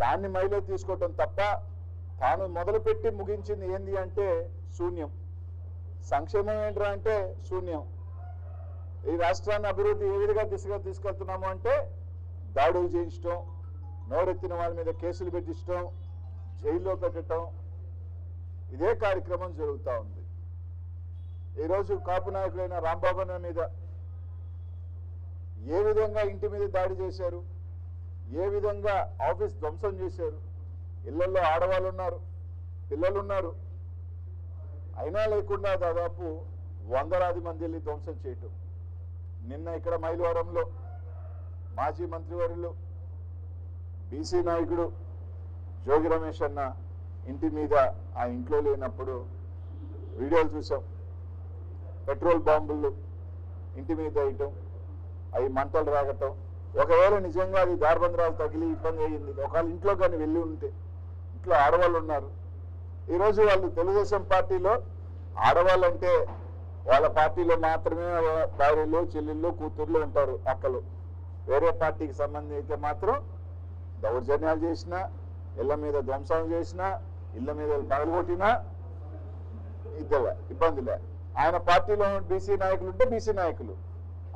దాన్ని మైలో తీసుకోవటం తప్ప తాను మొదలుపెట్టి ముగించింది ఏంది అంటే శూన్యం. సంక్షేమం ఏంట్రా అంటే శూన్యం. ఈ రాష్ట్రాన్ని అభివృద్ధి ఏ విధంగా దిశగా తీసుకెళ్తున్నాము అంటే దాడులు చేయించడం నోరెత్తిన వాళ్ళ మీద కేసులు పెట్టించడం జైల్లో పెట్టడం ఇదే కార్యక్రమం జరుగుతూ ఉంది. ఈరోజు కాపు నాయకుడైన రాంబాబు మీద ఏ విధంగా ఇంటి మీద దాడి చేశారు? ఏ విధంగా ఆఫీస్ ధ్వంసం చేశారు? ఇళ్ళలో ఆడవాళ్ళు ఉన్నారు పిల్లలు ఉన్నారు అయినా లేకుండా దాదాపు వందలాది మంది వెళ్ళి ధ్వంసం చేయటం. నిన్న ఇక్కడ మైలవరంలో మాజీ మంత్రివర్యులు బీసీ నాయకుడు జోగి రమేష్ అన్న ఇంటి మీద ఆ ఇంట్లో లేనప్పుడు వీడియోలు చూసాం పెట్రోల్ బాంబులు ఇంటి మీద వేయటం అవి మంటలు రాగటం ఒకవేళ నిజంగా అది దార్బంధరాలు తగిలి ఇబ్బంది అయ్యింది ఒకవేళ ఇంట్లో కానీ వెళ్ళి ఉంటే ఇంట్లో ఆడవాళ్ళు ఉన్నారు. ఈరోజు వాళ్ళు తెలుగుదేశం పార్టీలో ఆడవాళ్ళంటే వాళ్ళ పార్టీలో మాత్రమే భార్యలు చెల్లెళ్ళు కూతుర్లు ఉంటారు అక్కలు. వేరే పార్టీకి సంబంధించి అయితే మాత్రం దౌర్జన్యాలు చేసినా ఇళ్ళ మీద ధ్వంసం చేసినా ఇళ్ళ మీద పగలగొట్టినా ఇద్దరు ఇబ్బందిలే. ఆయన పార్టీలో బీసీ నాయకులు ఉంటే బీసీ నాయకులు.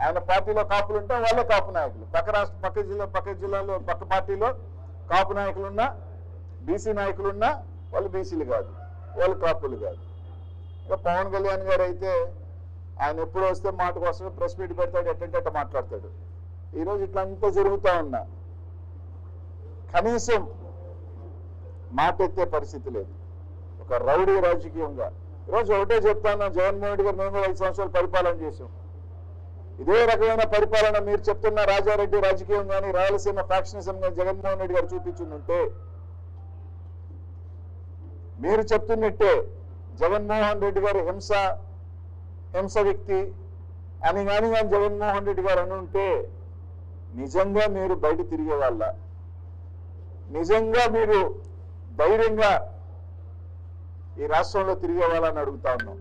ఆయన పార్టీలో కాపులు ఉంటే వాళ్ళే కాపు నాయకులు. పక్క రాష్ట్ర పక్క జిల్లా పక్క జిల్లాలో పక్క పార్టీలో కాపు నాయకులున్నా బీసీ నాయకులు ఉన్నా వాళ్ళు బీసీలు కాదు వాళ్ళు కాపులు కాదు. ఇంకా పవన్ కళ్యాణ్ గారు అయితే ఆయన ఎప్పుడు వస్తే మాట కోసం ప్రెస్ మీట్ పెడతాడు ఎట్టంటే అట్ట మాట్లాడతాడు. ఈరోజు ఇట్లా అంతా జరుగుతూ ఉన్నా. కనీసం మాట ఎత్తే పరిస్థితి లేదు. ఒక రౌడీ రాజకీయంగా. ఈరోజు ఒకటే చెప్తాను జగన్మోహన్ రెడ్డి గారు మేము కూడా ఐదు సంవత్సరాలు పరిపాలన చేసాం ఇదే రకమైన పరిపాలన మీరు చెప్తున్న రాజారెడ్డి రాజకీయం కానీ రాయలసీమ ఫ్యాక్షనిజం కానీ జగన్మోహన్ రెడ్డి గారు చూపించిందంటే మీరు చెప్తున్నట్టే జగన్మోహన్ రెడ్డి గారు హింస హింస వ్యక్తి అని కానీ కానీ జగన్మోహన్ రెడ్డి గారు అని ఉంటే నిజంగా మీరు బయట తిరిగే వాళ్ళ నిజంగా మీరు ధైర్యంగా ఈ రాష్ట్రంలో తిరిగే వాళ్ళని అడుగుతా ఉన్నాం.